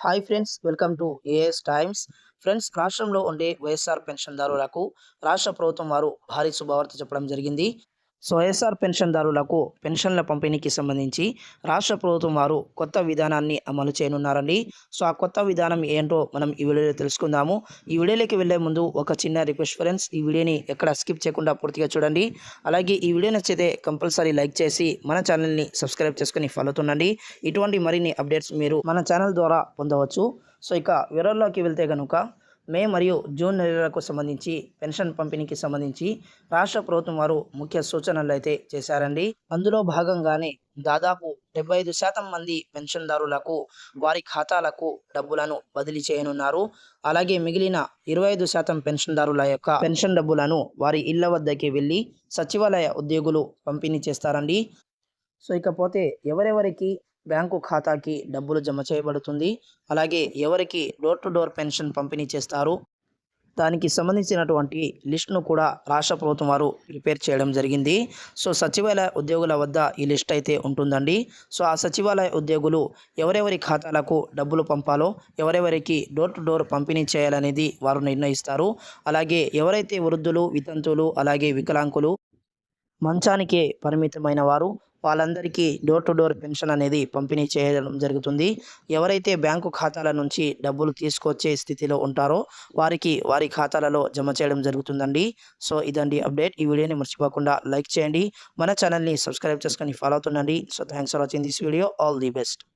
Hi friends welcome to AS times friends రాష్ట్రంలో ఉండే వైఎస్ఆర్ పెన్షన్దారులకు రాష్ట్ర ప్రభుత్వం వారు భారీ శుభవార్త చెప్పడం జరిగింది. సో వైఎస్ఆర్ పెన్షన్దారులకు పెన్షన్ల పంపిణీకి సంబంధించి రాష్ట్ర ప్రభుత్వం వారు కొత్త విధానాన్ని అమలు చేయనున్నారండి. సో ఆ కొత్త విధానం ఏంటో మనం ఈ వీడియోలో తెలుసుకుందాము. ఈ వీడియోలోకి వెళ్ళే ముందు ఒక చిన్న రిక్వెస్ట్ ఫ్రెండ్స్ ఈ వీడియోని ఎక్కడ స్కిప్ చేయకుండా పూర్తిగా చూడండి. అలాగే ఈ వీడియో నచ్చితే కంపల్సరీ లైక్ చేసి మన ఛానల్ని సబ్స్క్రైబ్ చేసుకుని ఫాలో అవుతుండండి. ఇటువంటి మరిన్ని అప్డేట్స్ మీరు మన ఛానల్ ద్వారా పొందవచ్చు. సో ఇక వివరాల్లోకి వెళ్తే కనుక మే మరియు జూన్ నెలలకు సంబంధించి పెన్షన్ పంపిణీకి సంబంధించి రాష్ట్ర ప్రభుత్వం వారు ముఖ్య సూచనలు అయితే చేశారండి. అందులో భాగంగానే దాదాపు డెబ్బై ఐదు శాతం మంది పెన్షన్దారులకు వారి ఖాతాలకు డబ్బులను బదిలీ చేయనున్నారు. అలాగే మిగిలిన ఇరవై ఐదు శాతం పెన్షన్దారుల యొక్క పెన్షన్ డబ్బులను వారి ఇళ్ళ వద్దకి వెళ్ళి సచివాలయ ఉద్యోగులు పంపిణీ చేస్తారండి. సో ఇకపోతే ఎవరెవరికి బ్యాంకు ఖాతాకి డబ్బులు జమ చేయబడుతుంది. అలాగే ఎవరికి డోర్ టు డోర్ పెన్షన్ పంపిణీ చేస్తారు. దానికి సంబంధించినటువంటి లిస్ట్ను కూడా రాష్ట్ర ప్రభుత్వం వారు ప్రిపేర్ చేయడం జరిగింది. సో సచివాలయ ఉద్యోగుల వద్ద ఈ లిస్ట్ అయితే ఉంటుందండి. సో ఆ సచివాలయ ఉద్యోగులు ఎవరెవరి ఖాతాలకు డబ్బులు పంపాలో ఎవరెవరికి డోర్ టు డోర్ పంపిణీ చేయాలనేది వారు నిర్ణయిస్తారు. అలాగే ఎవరైతే వృద్ధులు వితంతువులు అలాగే వికలాంగులు మంచానికే పరిమితమైన వారు వాళ్ళందరికీ డోర్ టు డోర్ పెన్షన్ అనేది పంపిణీ చేయడం జరుగుతుంది. ఎవరైతే బ్యాంకు ఖాతాల నుంచి డబ్బులు తీసుకొచ్చే స్థితిలో ఉంటారో వారికి వారి ఖాతాలలో జమ చేయడం జరుగుతుందండి. సో ఇదండి అప్డేట్. ఈ వీడియోని మర్చిపోకుండా లైక్ చేయండి. మన ఛానల్ని సబ్స్క్రైబ్ చేసుకొని follow అవుతుండండి. So thanks for watching this video. All the best.